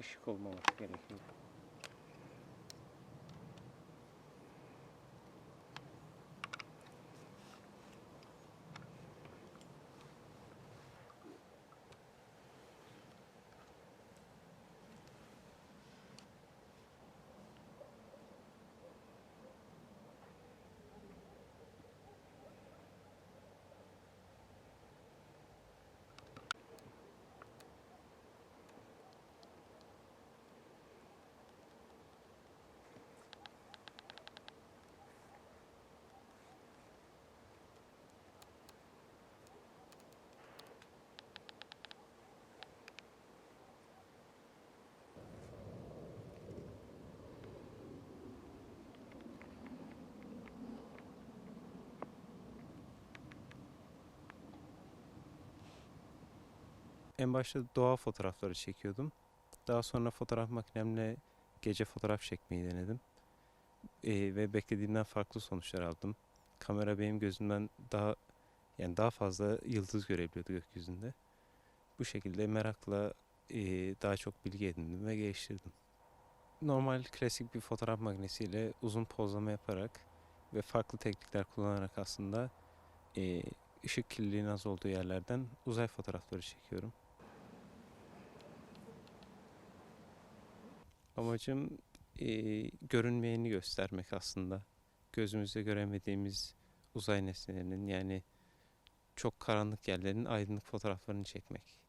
Işık olmaması gerekiyor. En başta doğa fotoğrafları çekiyordum. Daha sonra fotoğraf makinemle gece fotoğraf çekmeyi denedim. Ee, ve beklediğimden farklı sonuçlar aldım. Kamera benim gözümden daha yani daha fazla yıldız görebiliyordu gökyüzünde. Bu şekilde merakla e, daha çok bilgi edindim ve geliştirdim. Normal klasik bir fotoğraf makinesiyle uzun pozlama yaparak ve farklı teknikler kullanarak aslında e, ışık kirliliğinin az olduğu yerlerden uzay fotoğrafları çekiyorum. Amacım e, görünmeyeni göstermek aslında. Gözümüzde göremediğimiz uzay nesnelerinin yani çok karanlık yerlerin aydınlık fotoğraflarını çekmek.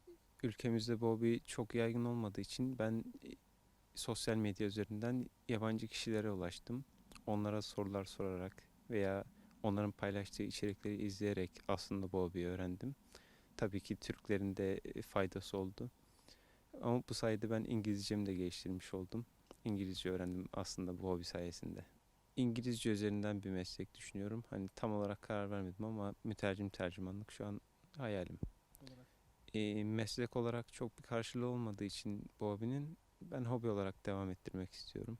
Ülkemizde bu hobi çok yaygın olmadığı için ben e, sosyal medya üzerinden yabancı kişilere ulaştım. Onlara sorular sorarak veya onların paylaştığı içerikleri izleyerek aslında bu hobiyi öğrendim. Tabii ki Türklerin de e, faydası oldu. Ama bu sayede ben İngilizcemi de geliştirmiş oldum. İngilizce öğrendim aslında bu hobi sayesinde. İngilizce üzerinden bir meslek düşünüyorum. Hani tam olarak karar vermedim ama mütercim tercümanlık şu an hayalim. E, meslek olarak çok bir karşılığı olmadığı için bu hobinin ben hobi olarak devam ettirmek istiyorum.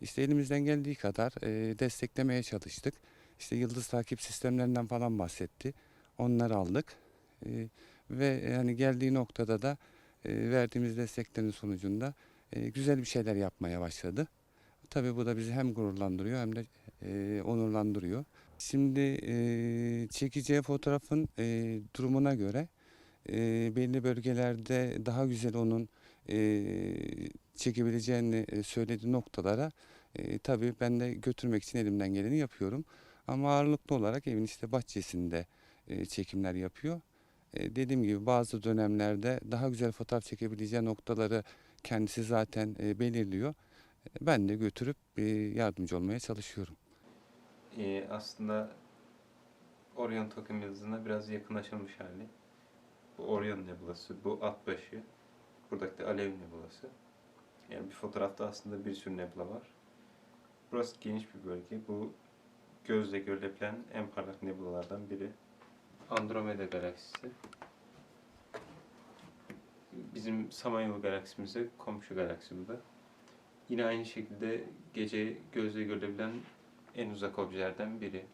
İşte elimizden geldiği kadar e, desteklemeye çalıştık. İşte yıldız takip sistemlerinden falan bahsetti. Onları aldık. E, ve yani geldiği noktada da e, verdiğimiz desteklerin sonucunda e, güzel bir şeyler yapmaya başladı. Tabii bu da bizi hem gururlandırıyor hem de e, onurlandırıyor. Şimdi e, çekeceği fotoğrafın e, durumuna göre e, belli bölgelerde daha güzel onun e, çekebileceğini e, söylediği noktalara e, tabii ben de götürmek için elimden geleni yapıyorum. Ama ağırlıklı olarak evin işte bahçesinde e, çekimler yapıyor. E, dediğim gibi bazı dönemlerde daha güzel fotoğraf çekebileceği noktaları kendisi zaten e, belirliyor. E, Ben de götürüp e, yardımcı olmaya çalışıyorum. Ee, aslında Orion takım yıldızına biraz yakınlaşılmış hali. Bu Orion nebulası, bu at başı, buradaki de Alev nebulası. Yani bir fotoğrafta aslında bir sürü nebula var. Burası geniş bir bölge. Bu gözle görülebilen en parlak nebulalardan biri. Andromeda galaksisi. Bizim Samanyolu galaksimize komşu galaksi bu da. Yine aynı şekilde gece gözle görülebilen en uzak objelerden biri.